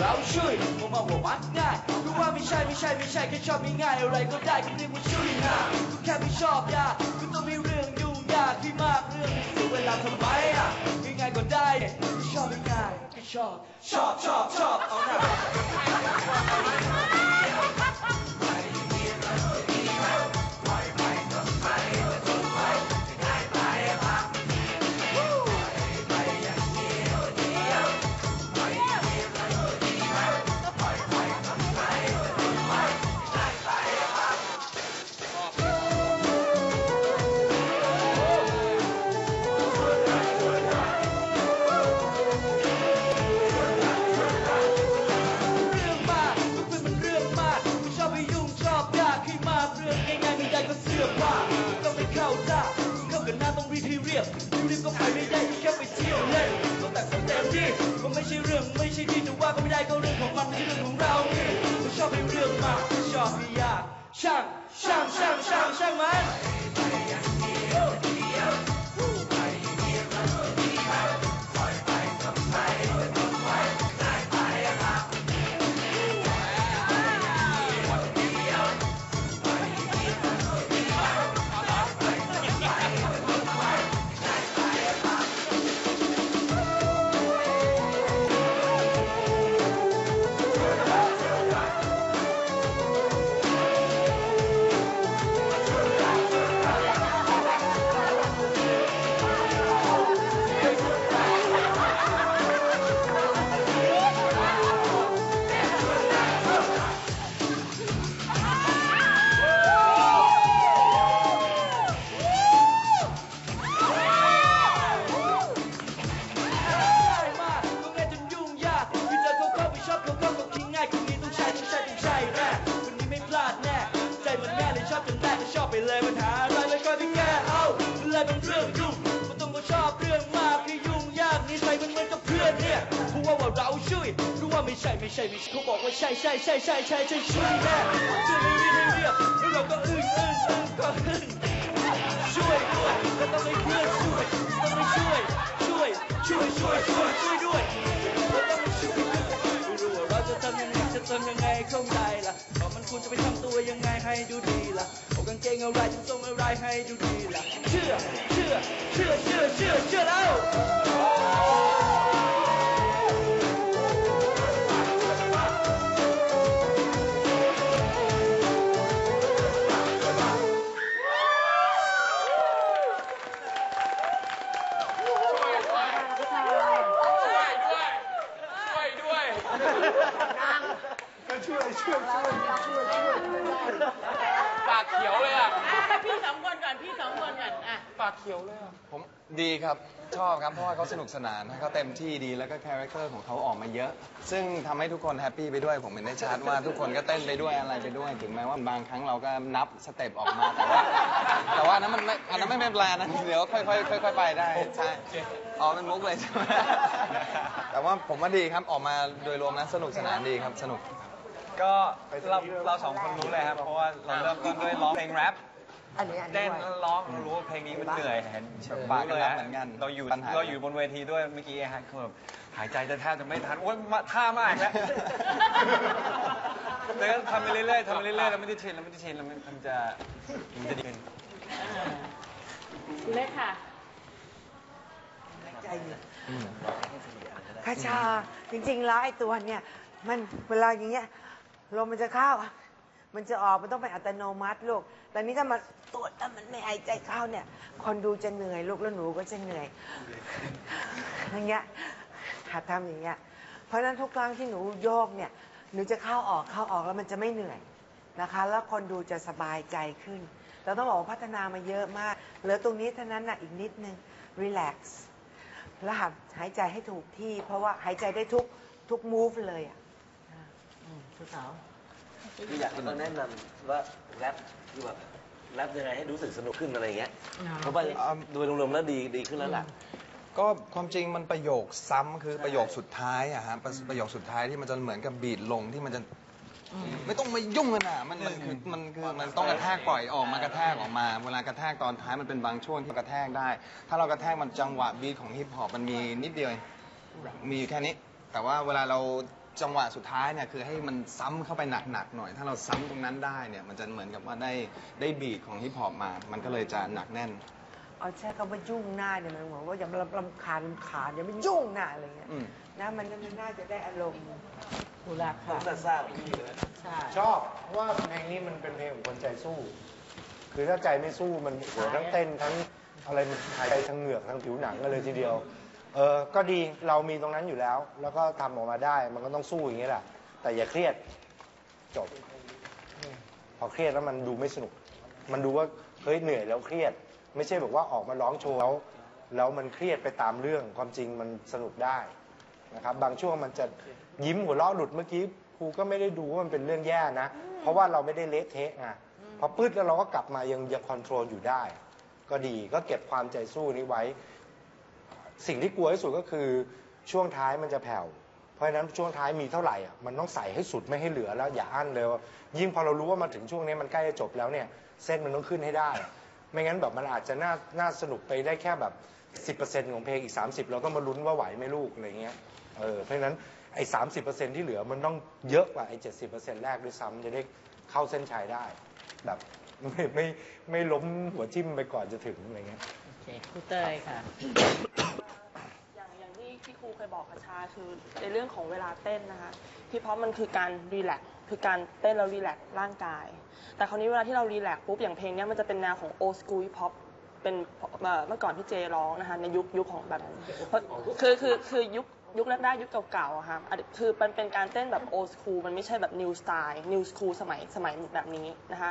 เราช่วยมามาว่ามักง่ายรู้ว่าไม่ใช่ไม่ใช่ไม่ใช่แค่ชอบง่ายๆอะไรก็ได้ก็เรียกว่าช่วยนะแค่ไม่ชอบยากก็ต้องมีเรื่องยุ่งยากที่มากเรื่องเสียเวลาทำไมอะง่ายๆก็ได้เนี่ยชอบง่ายก็ชอบชอบชอบชอบเอาหน้า ต้องรีบให้เรียบรีก็ไปไม่ได้แค่ไปเที่ยวเล่นต้งแต่งเต็มที่ก็ไม่ใช่เรื่องไม่ใช่ที่จะว่าก็ไม่ได้ก็เรื่องของมันไม่ใช่เรื่องของเรานี่ไม่ชอบให้เรื่องมากชอบให้ยากช่างช่างช่างช่างช่างมัน ปัญหาอะไรไม่ค่อยไปแก้เอามันเลยเป็นเรื่องยุ่งมันต้องมาชอบเรื่องมากที่ยุ่งยากนิสัยมันเหมือนกับเพื่อนเนี่ยพูดว่าว่าเราช่วยรู้ว่าไม่ใช่ไม่ใช่ไม่ใช่เขาบอกว่าใช่ใช่ใช่ใช่ใช่ใช่ช่วยแน่ช่วยไม่เรียบไม่เรียบแล้วเราก็อึ้งอึ้งอึ้งก็อึ้งช่วยด้วยก็ต้องให้เพื่อนช่วยต้องให้ช่วยช่วยช่วยช่วยช่วยช่วยด้วย เอากางเกงอะไรจะทรงากเขียวเลยอะผมดีครับ ชอบครับ เพราะว่าเขาสนุกสนานเขาเต็มที่ดีแล้วก็คาแรคเตอร์ของเขาออกมาเยอะ ซึ่งทำให้ทุกคนแฮปปี้ไปด้วย ผมเห็นได้ชัดว่าทุกคนก็เต้นไปด้วยอะไรไปด้วยถึงแม้ว่าบางครั้งเราก็นับสเต็ปออกมาแต่ว่าแต่ว่าอันนั้นมันไม่อันนั้นไม่เป็นแปลนะเดี๋ยวค่อยๆค่อยๆไปได้ใช่อ๋อเป็นมุกเลยใช่ไหมแต่ว่าผมว่าดีครับออกมาโดยรวมนะสนุกสนานดีครับสนุก ก็เราเราสองคนรู้เลยครับ เพราะว่าเราเริ่มต้นด้วยร้องเพลงแรป อันนี้อันนี้เต้นด้วยแล้วร้องเรารู้ว่าเพลงนี้มันเหนื่อยเห็นปากก็รู้เลยแรปฮะเหมือนกันเราอยู่ปัญหา เราอยู่บนเวทีด้วยเมื่อกี้ฮะคือแบบหายใจจะแทบจะไม่ทันโอ๊ยมาท่ามากแล้วแต่ก็ทำไปเรื่อยๆทำไปเรื่อยๆเราไม่ได้ชินเราไม่ได้ชินเรามันมันจะมันจะดีขึ้น เล็กค่ะใจอยู่คาชาจริงๆแล้วไอ้ตัวเนี่ย มันเวลาอย่างเงี้ยลมมันจะเข้า มันจะออกมันต้องเป็นอัตโนมัติลูก แต่นี้ถ้ามันตรวจแล้วมันไม่หายใจเข้าเนี่ย คนดูจะเหนื่อยลูกแล้วหนูก็จะเหนื่อย อย่างเงี้ยหัดทำอย่างเงี้ย เพราะฉะนั้นทุกครั้งที่หนูโยกเนี่ย หนูจะเข้าออกเข้าออกแล้วมันจะไม่เหนื่อยนะคะ แล้วคนดูจะสบายใจขึ้น เราต้องบอกว่าพัฒนามาเยอะมาก เหลือตรงนี้เท่านั้นนะอีกนิดนึง relax แล้วหัดหายใจให้ถูกที่ เพราะว่าหายใจได้ทุกทุก move เลยอะอืมผู้สาว คืออยากจะต้องแนะนำว่าแรปคือแบบแรปยังไงให้รู้สึกสนุกขึ้นอะไรอย่างเงี้ยเพราะว่าโดยรวมๆแล้วดีดีขึ้นแล้วล่ะ ก็ความจริงมันประโยคซ้ำคือประโยคสุดท้ายอะฮะประประโยคสุดท้ายที่มันจะเหมือนกับบีดลงที่มันจะไม่ต้องมายุ่งกันอะมันมันคือมันคือมันต้องกระแทกปล่อยออกมากระแทกออกมา เวลากระแทกตอนท้ายมันเป็นบางช่วงที่กระแทกได้ ถ้าเรากระแทกมันจังหวะบีทของฮิปฮอปมันมีนิดเดียวเองมีอยู่แค่นี้ แต่ว่าเวลาเรา จังหวะสุดท้ายเนี่ยคือให้มันซ้ำเข้าไปหนักๆหน่อย ถ้าเราซ้ำตรงนั้นได้เนี่ยมันจะเหมือนกับว่าได้ได้บีทของฮิปฮอปมา มันก็เลยจะหนักแน่น เอาใช้คำว่ายุ่งหน้าเนี่ยมันเหมือนว่าอย่ามาลำคาญลำคาญอย่ามายุ่งหน้าอะไรเงี้ยอืม นะมันมันน่าจะได้อารมณ์กุหลาบต้อค่ะงทราบพี่เลยใช่ชอบเพราะว่าเพลงนี้มันเป็นเพลงของคนใจสู้ คือถ้าใจไม่สู้มันโหทั้งเต้นทั้งอะไรมันหายใจทั้งเหงือกทั้งผิวหนังกันเลยทีเดียว เออก็ดีเรามีตรงนั้นอยู่แล้ว แล้วก็ทำออกมาได้ มันก็ต้องสู้อย่างนี้แหละ แต่อย่าเครียดจบ พอเครียดแล้วมันดูไม่สนุก มันดูว่าเฮ้ยเหนื่อยแล้วเครียด ไม่ใช่แบบว่าออกมาร้องโชว์แล้วแล้วมันเครียดไปตามเรื่องความจริงมันสนุกได้นะครับ บางช่วงมันจะยิ้มหัวเราะหลุดเมื่อกี้ครูก็ไม่ได้ดูว่ามันเป็นเรื่องแย่นะ เพราะว่าเราไม่ได้เละเทะไงพอปื้ดแล้วเราก็กลับมายังยังคอนโทรลอยู่ได้ ก็ดีก็เก็บความใจสู้นี้ไว้ สิ่งที่กลัวที่สุดก็คือช่วงท้ายมันจะแผ่ว เพราะฉะนั้นช่วงท้ายมีเท่าไหร่อะมันต้องใส่ให้สุดไม่ให้เหลือแล้วอย่าอั้นเลยยิ่งพอเรารู้ว่ามาถึงช่วงนี้มันใกล้จะจบแล้วเนี่ยเส้นมันต้องขึ้นให้ได้ ไม่งั้นแบบมันอาจจะน่าน่าสนุกไปได้แค่แบบ 10%ของเพลงอีก 30 เราต้องมาลุ้นว่าไหวไหมลูกอะไรเงี้ยเออเพราะฉะนั้นไอ้30%ที่เหลือมันต้องเยอะกว่าไอ้70%แรกด้วยซ้ำจะได้เข้าเส้นชัยได้ แบบไม่ไม่ไม่ล้มหัวจิ้มไปก่อนจะถึงอะไรเงี้ยโอเคครูเตยค่ะ เคยบอกคชาคือในเรื่องของเวลาเต้นนะคะที่เพราะมันคือการรีแลกคือการเต้นแล้วรีแลกร่างกาย แต่คราวนี้เวลาที่เรารีแลกปุ๊บอย่างเพลงนี้มันจะเป็นแนวของโอ s กู o ฮิปฮอปเป็นเมื่อก่อนพี่เจร้องนะคะในยุคยุคของแบบคือคือคือยุคยุคแรกๆยุคเก่าๆอะค่ะคือมันเป็นการเต้นแบบโอ s กู o มันไม่ใช่แบบนิวสไตล์นิวสคูลสมัยสมัยแบบนี้นะคะ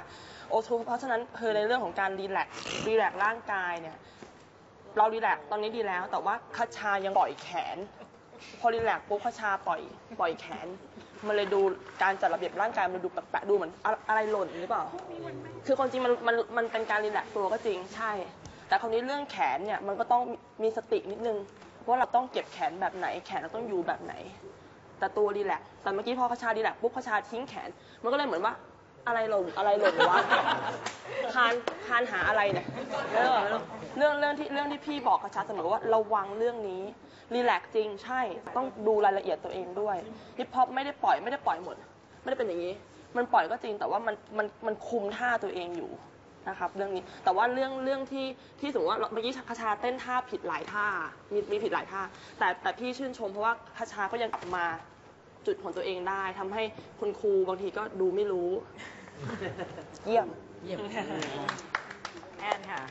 โอ s กู o เพราะฉะนั้นคือในเรื่องของการรีแลกซ์รีแลกซ์ร่างกายเนี่ย เรารีแลกซ์ตอนนี้ดีแล้ว แต่ว่าคาชายังปล่อยแขน พอรีแลกซ์ปุ๊บคาชาปล่อยปล่อยแขน มันเลยดูการจัดระเบียบร่างกายมันดูแปลกๆดูเหมือนอะอะไรหล่นหรือเปล่า คือความจริงมันมันมันเป็นการรีแลกซ์ตัวก็จริงใช่ แต่คราวนี้เรื่องแขนเนี่ยมันก็ต้องมีสตินิดนึงว่าเราต้องเก็บแขนแบบไหน แขนเราต้องอยู่แบบไหน แต่ตัวรีแลกซ์แต่เมื่อกี้พอคาชารีแลกซ์ปุ๊บคาชาทิ้งแขน มันก็เลยเหมือนว่า อะไรหล่นอะไรหล่นวะคานคานหาอะไรเนี่ยเรื่องเรื่องเรื่องที่เรื่องที่พี่บอกคาชาเสมอว่าระวังเรื่องนี้รีแลกซ์จริงใช่ต้องดูรายละเอียดตัวเองด้วยฮิปฮอปไม่ได้ปล่อยไม่ได้ปล่อยหมด ไม่ได้เป็นอย่างนี้ มันปล่อยก็จริงแต่ว่ามันมันมันคุมท่าตัวเองอยู่นะครับเรื่องนี้แต่ว่าเรื่องเรื่องที่ที่สมมติว่าเมื่อกี้คาชาเต้นท่าผิดหลายท่ามีมีผิดหลายท่า แต่แต่พี่ชื่นชมเพราะว่าคาชาก็ยังกลับมา จุดของตัวเองได้ทำให้คุณครูบางทีก็ดูไม่รู้ เยี่ยม เยี่ยมแอนค่ะ